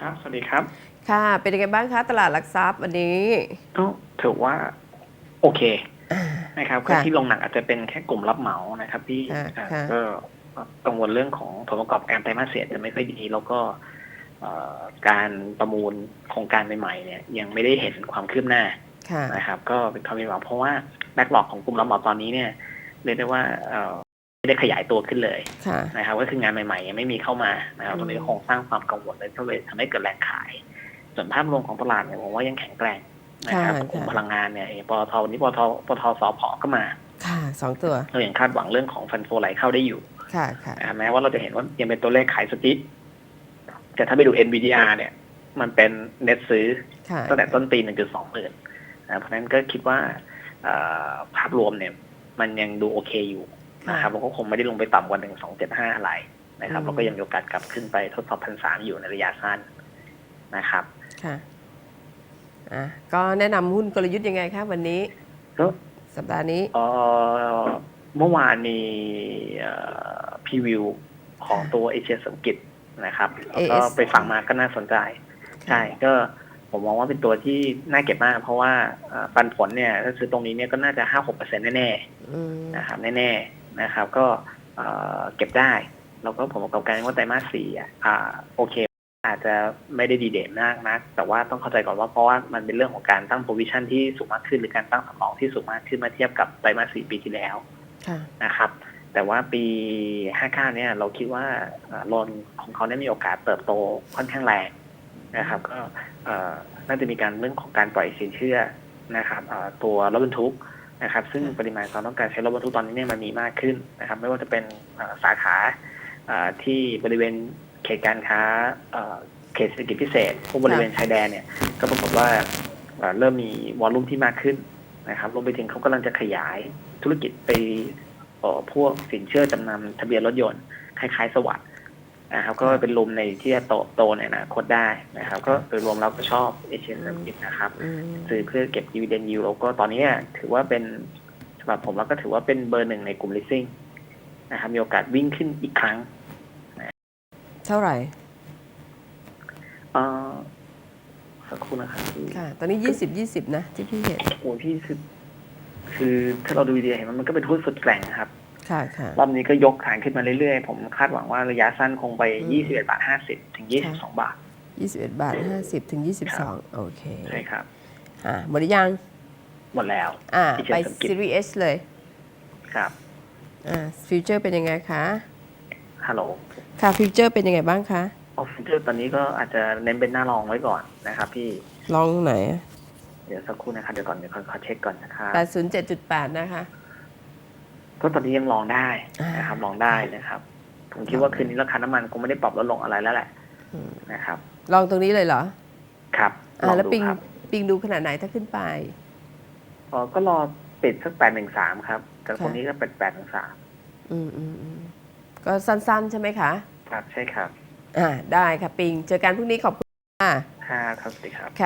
ครับ สวัสดีครับ ค่ะ เป็นยังไงบ้างคะตลาดหลักทรัพย์วันนี้ก็ถือว่า โอเคอ่านะครับก็ค่ะที่ลงหนักอาจจะเป็นแค่กลุ่มรับเหมานะครับที่ค่ะอ่าค่ะก็กังวลเรื่องของผลประกอบการไตรมาสเสียจะไม่ค่อยดีแล้วก็เอ่อการประมูลโครงการใหม่ๆเนี่ย ยังไม่ได้เห็นความคืบหน้าค่ะนะครับ ก็เป็นความมีหวังเพราะว่าแบ็กหลอกของกลุ่มรับเหมาตอนนี้เนี่ยเรียกได้ว่าเอ่อ ไม่ได้ขยายตัวขึ้นเลยค่ะนะครับ ก็คืองานใหม่ๆยังไม่มีเข้ามานะครับอืมตรงนี้ก็คงสร้างความกังวลเลยก็เลยทำให้เกิดแรงขาย ส่วนภาพรวมของตลาดเนี่ยผมว่ายังแข็งแกร่งนะครับค่ะกลุ่มค่ะพลังงานเนี่ยปตทวันนี้ปตทปตทสพก็มาค่ะสองตัวเรายังคาดหวังเรื่องของฟันโฟไหลเข้าได้อยู่ ค่ะค่ะนะแม้ว่าเราจะเห็นว่ายังเป็นตัวเลขขายสติ๊กแต่ถ้าไปดู NVDR เนี่ย มันเป็นเน็ตซื้อค่ะตั้งแต่ต้นปี1.2หมื่นนะเพราะฉะนั้นก็คิดว่าเอ่อภาพรวมเนี่ย มันยังดูโอเคอยู่ นะครับเราก็คงไม่ได้ลงไปต่ำกว่า1275อะไรนะครับอืมเราก็ยังมีโอกาสกลับขึ้นไปทดสอบพันสามอยู่ในระยะสั้นนะครับค่ะอะก็แนะนำหุ้นกลยุทธ์ยังไงคะวันนี้ก็สัปดาห์นี้เอ่อเมื่อวานมีพรีวิวของตัวเอเชียสมกิจนะครับแล้วก็ AS ไปฟังมาก็น่าสนใจ ใช่ก็ผมมองว่าเป็นตัวที่น่าเก็บมาก เพราะว่าเอ่อปันผลเนี่ยถ้าซื้อตรงนี้เนี่ยก็น่าจะห้าหกเปอร์เซ็นต์แน่อืมๆนะครับแน่ๆ นะครับ ก็เอ่อเก็บได้ แล้วก็ผมประกอบการว่าไตรมาสสี่อะอ่าโอเค อาจจะไม่ได้ดีเด่นมากนะแต่ว่าต้องเข้าใจก่อนว่าเพราะว่ามันเป็นเรื่องของการตั้งโพ i ิชันที่สูงมากขึ้นหรือการตั้งสำรองที่สูงมากขึ้นมาเทียบกับไตรมาสสี่ปีที่แล้วค่ะนะครับ แต่ว่าปี 59 เนี่ย เราคิดว่าโลนของเขาเนี่ยมีโอกาสเติบโตค่อนข้างแรงนะครับ ก็เอ่อน่าจะมีการเรื่องของการปล่อยสินเชื่อนะครับเอ่อตัวรถบรรทุก นะครับ ซึ่งปริมาณความต้องการใช้รถบรรทุกตอนนี้เนี่ยมันมีมากขึ้นนะครับ ไม่ว่าจะเป็นเอ่อสาขาเอ่อที่บริเวณเขตการค้าเอ่อเขตเศรษฐกิจพิเศษพวกบริเวณชายแดนเนี่ย ก็ปรากฏว่าเอ่อเริ่มมีวอลลุ่มที่มากขึ้นนะครับรวมไปถึงเขากำลังจะขยายธุรกิจไปเอ่อพวกสินเชื่อจำนำทะเบียนรถยนต์ คล้ายๆ สวัสด์ นะครับก็เป็นลุมในที่จะโตโตในอนาคตได้นะครับ ก็โดยรวมเราก็ชอบเอเชียสกิจนะครับอืมซื้อเพื่อเก็บดีเวเดนยูแล้วก็ตอนนี้เนี่ยถือว่าเป็นสำหรับผมแล้วก็ถือว่าเป็นเบอร์หนึ่งในกลุ่ม leasing นะครับมีโอกาสวิ่งขึ้นอีกครั้ง เท่าไหร่เอ่อสักครู่นะครับค่ะ ตอนนี้ยี่สิบยี่สิบนะที่พี่เห็นโอ้พี่คือคือถ้าเราดูดีๆเห็นมันมันก็เป็นหุ้นสุดแกร่งนะครับค่ะค่ะ รอบนี้ก็ยกฐานขึ้นมาเรื่อยๆ ผมคาดหวังว่าระยะสั้นคงไปอืม21 บาท 50 ถึง 22 บาทยี่สิบเอ็ดบาทห้าสิบถึงยี่สิบสองโอเค ใช่ครับอ่าหมดหรือยัง หมดแล้ว อ่าที่เชิไปญสมกิจซีรีส์ S เลย ครับ อ่า ฟิวเจอร์เป็นยังไงคะ ฮัลโหล ค่ะ ฟิวเจอร์เป็นยังไงบ้างคะออฟฟิเจอร์ตอนนี้ก็อาจจะเน้นเป็นหน้ารองไว้ก่อนนะครับพี่ลองไหน เดี๋ยวสักครู่นะครับ เดี๋ยวก่อนเดี๋ยวขอขอเช็คก่อนนะครับแปดศูนย์เจ็ดจุดแปดนะคะ ก็ตอนนี้ยังลองได้นะครับอ่าลองได้นะครับ ผมคิดว่าคืนนี้ราคาน้ำมันคงไม่ได้ปรับลดลงอะไรแล้วแหละอืมนะครับ ลองตรงนี้เลยเหรอ ครับลอ่าองแล้วดูปิงครับปิงดูขนาดไหนถ้าขึ้นไปอ๋อก็รอปิดสักแปดหนึ่งสามครับแต่ค่ะคนนี้ก็เป็นแปดหนึ่งสามอืมอืมอืมก็สั้นๆ ใช่ไหมคะ ครับใช่ครับ อ่าได้ค่ะปิง เจอกันพรุ่งนี้ขอบคุณค่ะค่ะครับสวัสดีครับค่ะ